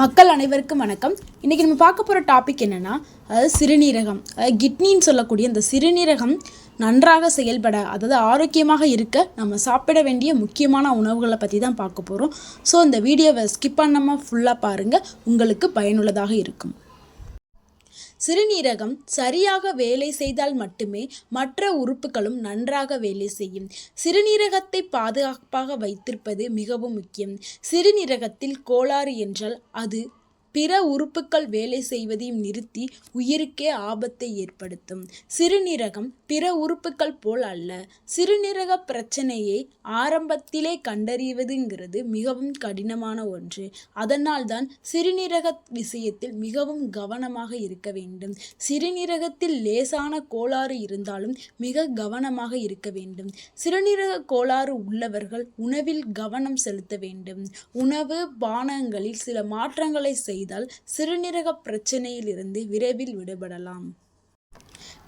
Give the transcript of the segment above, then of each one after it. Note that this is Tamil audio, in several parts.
மக்கள் அனைவருக்கும் வணக்கம். இன்றைக்கி நம்ம பார்க்க போகிற டாபிக் என்னென்னா அதாவது சிறுநீரகம். அதாவது கிட்னின்னு சொல்லக்கூடிய இந்த சிறுநீரகம் நன்றாக செயல்பட அதாவது ஆரோக்கியமாக இருக்க நம்ம சாப்பிட வேண்டிய முக்கியமான உணவுகளை பற்றி தான் பார்க்க போகிறோம் ஸோ இந்த வீடியோவை ஸ்கிப் பண்ணாமல் ஃபுல்லாக பாருங்கள் உங்களுக்கு பயனுள்ளதாக இருக்கும். சிறுநீரகம் சரியாக வேலை செய்தால் மட்டுமே மற்ற உறுப்புகளும் நன்றாக வேலை செய்யும். சிறுநீரகத்தை பாதுகாப்பாக வைத்திருப்பது மிகவும் முக்கியம். சிறுநீரகத்தில் கோளாறு என்றால் அது பிற உறுப்புகள் வேலை செய்வதையும் நிறுத்தி உயிருக்கே ஆபத்தை ஏற்படுத்தும். சிறுநீரகம் பிற உறுப்புகள் போல் அல்ல. சிறுநீரக பிரச்சனையை ஆரம்பத்திலே கண்டறிவதுங்கிறது மிகவும் கடினமான ஒன்று. அதனால்தான் சிறுநீரக விஷயத்தில் மிகவும் கவனமாக இருக்க வேண்டும். சிறுநீரகத்தில் லேசான கோளாறு இருந்தாலும் மிக கவனமாக இருக்க வேண்டும். சிறுநீரக கோளாறு உள்ளவர்கள் உணவில் கவனம் செலுத்த வேண்டும். உணவு பானங்களில் சில மாற்றங்களை செய்து செய்தால் சிறுநீரக பிரச்சனையிலிருந்து விரைவில் விடுபடலாம்.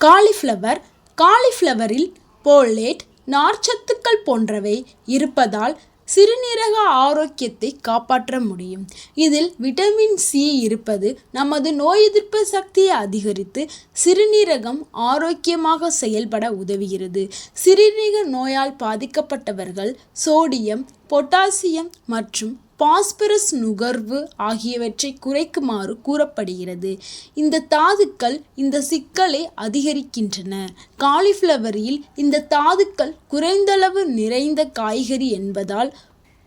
காலிஃப்ளவர் காலிஃப்ளவரில் போலேட் நார்ச்சத்துக்கள் போன்றவை இருப்பதால் சிறுநீரக ஆரோக்கியத்தை காப்பாற்ற முடியும். இதில் விட்டமின் சி இருப்பது நமது நோய் எதிர்ப்பு சக்தியை அதிகரித்து சிறுநீரகம் ஆரோக்கியமாக செயல்பட உதவுகிறது. சிறுநீரக நோயால் பாதிக்கப்பட்டவர்கள் சோடியம் பொட்டாசியம் மற்றும் பாஸ்பரஸ் நுகர்வு ஆகியவற்றை குறைக்குமாறு கூறப்படுகிறது. இந்த தாதுக்கள் இந்த சிக்கலை அதிகரிக்கின்றன. காலிஃப்ளவரில் இந்த தாதுக்கள் குறைந்தளவு நிறைந்த காய்கறி என்பதால்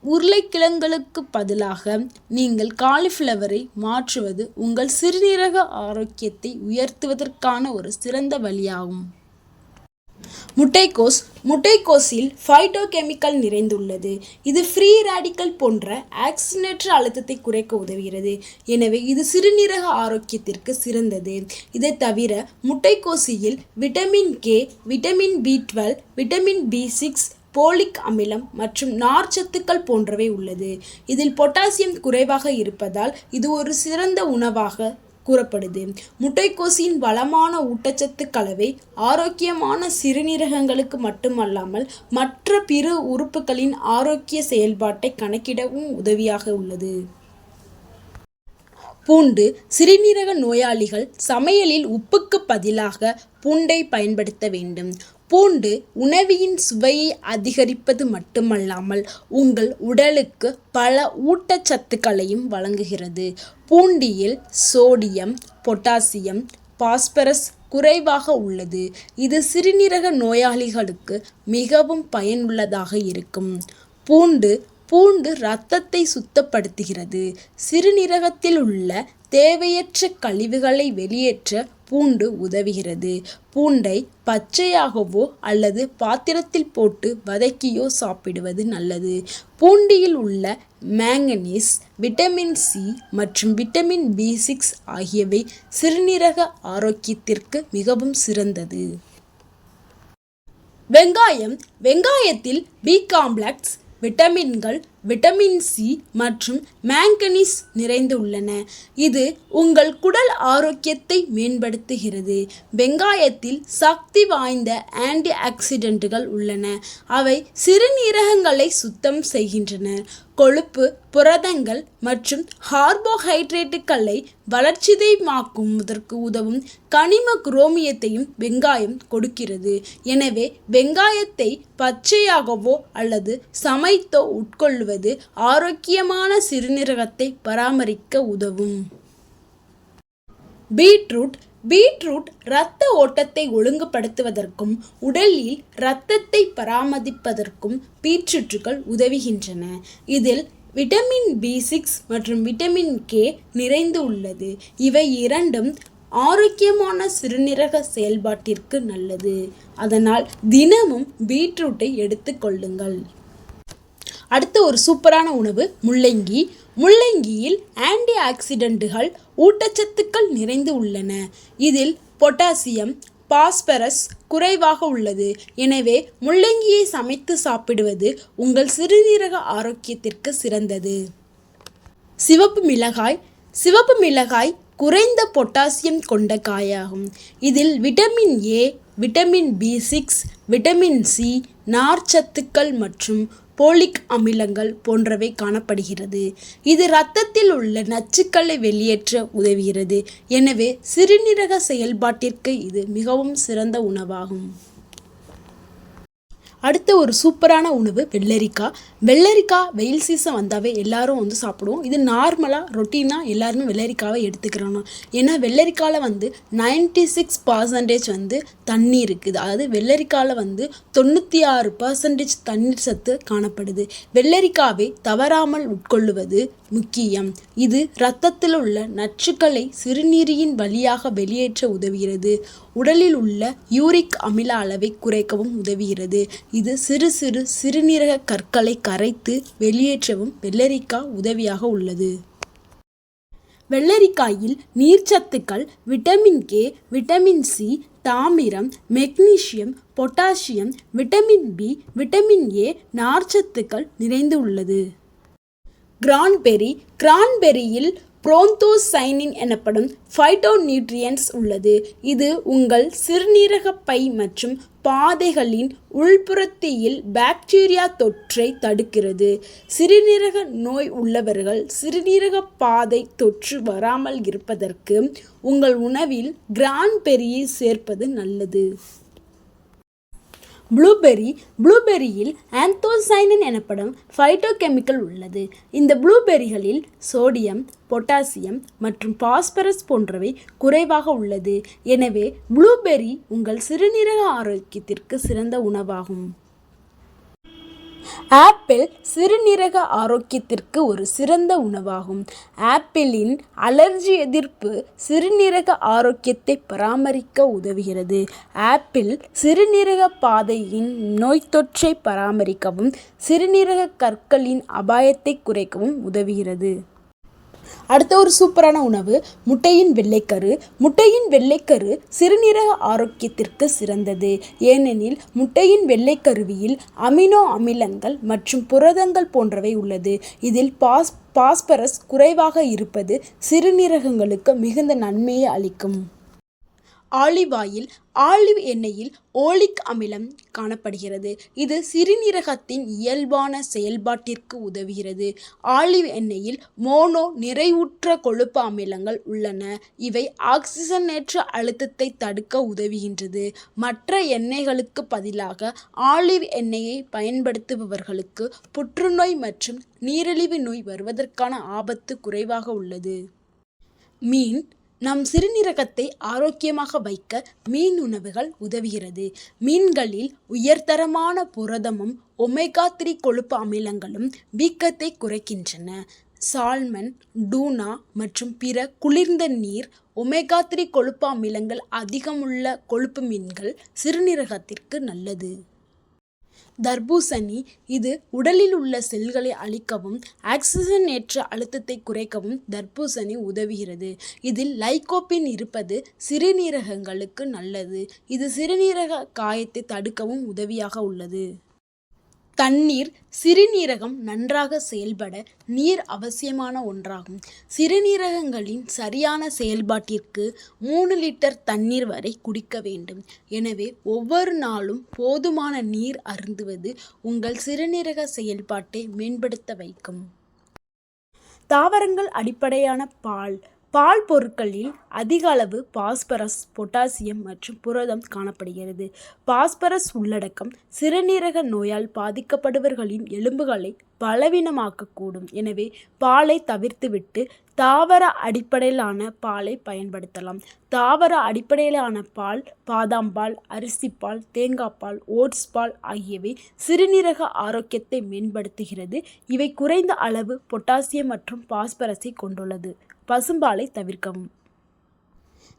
உருளைக்கிழங்குகளுக்கு பதிலாக நீங்கள் காலிஃப்ளவரை மாற்றுவது உங்கள் சிறுநீரக ஆரோக்கியத்தை உயர்த்துவதற்கான ஒரு சிறந்த வழியாகும். முட்டைக்கோஸ் முட்டைக்கோஸில் ஃபைட்டோகெமிக்கல் நிறைந்துள்ளது. இது ஃப்ரீ ரேடிக்கல் போன்ற ஆக்சினேற்ற அழுத்தத்தை குறைக்க உதவுகிறது. எனவே இது சிறுநீரக ஆரோக்கியத்திற்கு சிறந்தது. இதை தவிர முட்டைக்கோசியில் vitamin K vitamin B twelve vitamin B six folic அமிலம் மற்றும் நார்ச்சத்துக்கள் போன்றவை உள்ளது. இதில் பொட்டாசியம் குறைவாக இருப்பதால் இது ஒரு சிறந்த உணவாக கூறப்படுது. முட்டைக்கோசின் வளமான ஊட்டச்சத்து கலவை ஆரோக்கியமான சிறுநீரகங்களுக்கு மட்டுமல்லாமல் மற்ற பிற உறுப்புகளின் ஆரோக்கிய செயல்பாட்டை கணக்கிடவும் உதவியாக உள்ளது. பூண்டு சிறுநீரக நோயாளிகள் சமையலில் உப்புக்கு பதிலாக பூண்டை பயன்படுத்த வேண்டும். பூண்டு உணவியின் சுவையை அதிகரிப்பது மட்டுமல்லாமல் உங்கள் உடலுக்கு பல ஊட்டச்சத்துக்களையும் வழங்குகிறது. பூண்டியில் சோடியம் பொட்டாசியம் பாஸ்பரஸ் குறைவாக உள்ளது. இது சிறுநீரக நோயாளிகளுக்கு மிகவும் பயனுள்ளதாக இருக்கும். பூண்டு பூண்டு இரத்தத்தை சுத்தப்படுத்துகிறது. சிறுநீரகத்தில் உள்ள தேவையற்ற கழிவுகளை வெளியேற்ற பூண்டு உதவுகிறது. பூண்டை பச்சையாகவோ அல்லது பாத்திரத்தில் போட்டு வதக்கியோ சாப்பிடுவது நல்லது. பூண்டியில் உள்ள மேங்கனீஸ் விட்டமின் சி மற்றும் விட்டமின் பி சிக்ஸ் ஆகியவை சிறுநீரக ஆரோக்கியத்திற்கு மிகவும் சிறந்தது. வெங்காயம் வெங்காயத்தில் பி காம்ப்ளெக்ஸ் விட்டமின்கள் விட்டமின் சி மற்றும் மேங்கனீஸ் நிறைந்து உள்ளன. இது உங்கள் குடல் ஆரோக்கியத்தை மேம்படுத்துகிறது. வெங்காயத்தில் சக்தி வாய்ந்த ஆன்டி ஆக்சிடென்ட்டுகள் உள்ளன. அவை சிறுநீரகங்களை சுத்தம் செய்கின்றன. கொழுப்பு புரதங்கள் மற்றும் கார்போஹைட்ரேட்டுகளை வளர்ச்சிதைமாக்குவதற்கு உதவும் கனிம குரோமியத்தையும் வெங்காயம் கொடுக்கிறது. எனவே வெங்காயத்தை பச்சையாகவோ அல்லது சமைத்தோ உட்கொள்வது உட்கொள்வது ஆரோக்கியமான சிறுநீரகத்தை பராமரிக்க உதவும். பீட்ரூட் பீட்ரூட் இரத்த ஓட்டத்தை ஒழுங்குபடுத்துவதற்கும் உடலில் இரத்தத்தை பராமரிப்பதற்கும் பீட்ரூட்டுகள் உதவுகின்றன. இதில் விட்டமின் பி சிக்ஸ் மற்றும் விட்டமின் கே நிறைந்து உள்ளது. இவை இரண்டும் ஆரோக்கியமான சிறுநீரக செயல்பாட்டிற்கு நல்லது. அதனால் தினமும் பீட்ரூட்டை எடுத்துக்கொள்ளுங்கள் அடுத்த ஒரு சூப்பரான உணவு முள்ளங்கி. முள்ளங்கியில் ஆன்டி ஆக்சிடென்ட்டுகள் ஊட்டச்சத்துக்கள் நிறைந்து உள்ளன. இதில் பொட்டாசியம் பாஸ்பரஸ் குறைவாக உள்ளது. எனவே முள்ளங்கியை சமைத்து சாப்பிடுவது உங்கள் சிறுநீரக ஆரோக்கியத்திற்கு சிறந்தது. சிவப்பு மிளகாய். சிவப்பு மிளகாய் குறைந்த பொட்டாசியம் கொண்ட காயாகும். இதில் vitamin A vitamin B six vitamin C நார்ச்சத்துக்கள் மற்றும் போலிக் அமிலங்கள் போன்றவை காணப்படுகிறது. இது இரத்தத்தில் உள்ள நச்சுக்களை வெளியேற்ற உதவுகிறது. எனவே சிறுநீரக செயல்பாட்டிற்கு இது மிகவும் சிறந்த உணவாகும். அடுத்த ஒரு சூப்பரான உணவு வெள்ளரிக்காய் வெள்ளரிக்காய் வெயில் சீசன் வந்தாவே எல்லாரும் வந்து சாப்பிடுவோம். இது நார்மலாக ரொட்டீனாக எல்லாருமே வெள்ளரிக்காவை எடுத்துக்கிறோம் ஏன்னா வெள்ளரிக்காயில் வந்து நைன்டி சிக்ஸ் பர்சன்டேஜ் வந்து தண்ணி இருக்குது. அதாவது வெள்ளரிக்காயில் வந்து தொண்ணூற்றி ஆறு பர்சன்டேஜ் தண்ணீர் சத்து காணப்படுது. வெள்ளரிக்காவை தவறாமல் உட்கொள்ளுவது முக்கியம். இது இரத்தத்தில் உள்ள நச்சுக்களை சிறுநீரியின் வழியாக வெளியேற்ற உதவுகிறது. உடலில் உள்ள யூரிக் அமில அளவை குறைக்கவும் உதவுகிறது. இது சிறு சிறு சிறுநீரக கற்களை கரைத்து வெளியேற்றவும் வெள்ளரிக்காய் உதவியாக உள்ளது. வெள்ளரிக்காயில் நீர்ச்சத்துக்கள் விட்டமின் கே விட்டமின் சி தாமிரம் magnesium potassium vitamin B vitamin A நார்ச்சத்துக்கள் நிறைந்து உள்ளது. கிரான்பெர்ரி கிரான்பெரியில் புரோந்தோசைனின் எனப்படும் ஃபைட்டோநியூட்ரியன்ஸ் உள்ளது. இது உங்கள் சிறுநீரகப் பை மற்றும் பாதைகளின் உள்புறத்தியில் பாக்டீரியா தொற்றை தடுக்கிறது. சிறுநீரக நோய் உள்ளவர்கள் சிறுநீரக பாதை தொற்று வராமல் இருப்பதற்கு உங்கள் உணவில் கிரான்பெரியை சேர்ப்பது நல்லது. ப்ளூபெர்ரி ப்ளூபெர்ரியில் ஆந்தோசைனின் எனப்படும் ஃபைட்டோகெமிக்கல் உள்ளது. இந்த ப்ளூபெர்ரிகளில் சோடியம் பொட்டாசியம் மற்றும் பாஸ்பரஸ் போன்றவை குறைவாக உள்ளது. எனவே ப்ளூபெர்ரி உங்கள் சிறுநீரக ஆரோக்கியத்திற்கு சிறந்த உணவாகும். ஆப்பிள் சிறுநீரக ஆரோக்கியத்திற்கு ஒரு சிறந்த உணவாகும். ஆப்பிளின் அலர்ஜி எதிர்ப்பு சிறுநீரக ஆரோக்கியத்தை பராமரிக்க உதவுகிறது. ஆப்பிள் சிறுநீரக பாதையின் நோய்த்தொற்றை பராமரிக்கவும் சிறுநீரக கற்களின் அபாயத்தை குறைக்கவும் உதவுகிறது. அடுத்த ஒரு சூப்பரான உணவு முட்டையின் வெள்ளைக்கரு. முட்டையின் வெள்ளைக்கரு சிறுநீரக ஆரோக்கியத்திற்கு சிறந்தது. ஏனெனில் முட்டையின் வெள்ளைக்கருவியில் அமினோ அமிலங்கள் மற்றும் புரதங்கள் போன்றவை உள்ளது. இதில் பாஸ் பாஸ்பரஸ் குறைவாக இருப்பது சிறுநீரகங்களுக்கு மிகுந்த நன்மையை அளிக்கும். ஆலிவ் ஆயில் ஆலிவ் எண்ணெயில் ஓலிக் அமிலம் காணப்படுகிறது. இது சிறுநீரகத்தின் இயல்பான செயல்பாட்டிற்கு உதவுகிறது. ஆலிவ் எண்ணெயில் மோனோ நிறைவுற்ற கொழுப்பு அமிலங்கள் உள்ளன. இவை ஆக்சிஜனேற்ற அழுத்தத்தை தடுக்க உதவுகின்றது. மற்ற எண்ணெய்களுக்கு பதிலாக ஆலிவ் எண்ணெயை பயன்படுத்துபவர்களுக்கு புற்றுநோய் மற்றும் நீரிழிவு நோய் வருவதற்கான ஆபத்து குறைவாக உள்ளது. மீன் நம் சிறுநீரகத்தை ஆரோக்கியமாக வைக்க மீன் உணவுகள் உதவுகிறது. மீன்களில் உயர்தரமான புரதமும் ஒமேகா த்ரீ கொழுப்பு அமிலங்களும் வீக்கத்தை குறைக்கின்றன. சால்மன் டூனா மற்றும் பிற குளிர்ந்த நீர் ஒமேகா த்ரீ கொழுப்பு அமிலங்கள் அதிகமுள்ள கொழுப்பு மீன்கள் சிறுநீரகத்திற்கு நல்லது. தர்பூசணி இது உடலில் உள்ள செல்களை அழிக்கவும் ஆக்சிஜன் ஏற்ற அழுத்தத்தை குறைக்கவும் தர்பூசணி உதவுகிறது. இதில் லைகோபின் இருப்பது சிறுநீரகங்களுக்கு நல்லது. இது சிறுநீரக காயத்தை தடுக்கவும் உதவியாக உள்ளது. தண்ணீர் சிறுநீரகம் நன்றாக செயல்பட நீர் அவசியமான ஒன்றாகும். சிறுநீரகங்களின் சரியான செயல்பாட்டிற்கு மூணு லிட்டர் தண்ணீர் வரை குடிக்க வேண்டும். எனவே ஒவ்வொரு நாளும் போதுமான நீர் அருந்துவது உங்கள் சிறுநீரக செயல்பாட்டை மேம்படுத்த வைக்கும். தாவரங்கள் அடிப்படையான பால் பால் பொருட்களில் அதிக அளவு பாஸ்பரஸ் பொட்டாசியம் மற்றும் புரதம் காணப்படுகிறது. பாஸ்பரஸ் உள்ளடக்கம் சிறுநீரக நோயால் பாதிக்கப்படுபவர்களின் எலும்புகளை பலவீனமாக்கக்கூடும். எனவே பாலை தவிர்த்துவிட்டு தாவர அடிப்படையிலான பாலை பயன்படுத்தலாம். தாவர அடிப்படையிலான பால் பாதாம் பால் அரிசிப்பால் தேங்காய் பால் ஓட்ஸ் பால் ஆகியவை சிறுநீரக ஆரோக்கியத்தை மேம்படுத்துகிறது. இவை குறைந்த அளவு பொட்டாசியம் மற்றும் பாஸ்பரஸை கொண்டுள்ளது. பசும்பாலை தவிர்க்கவும்.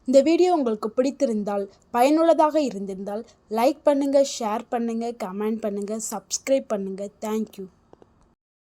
இந்த வீடியோ உங்களுக்கு பிடித்திருந்தால் பயனுள்ளதாக இருந்திருந்தால் லைக் பண்ணுங்கள் ஷேர் பண்ணுங்கள் கமெண்ட் பண்ணுங்கள் சப்ஸ்கிரைப் பண்ணுங்கள் தேங்க்யூ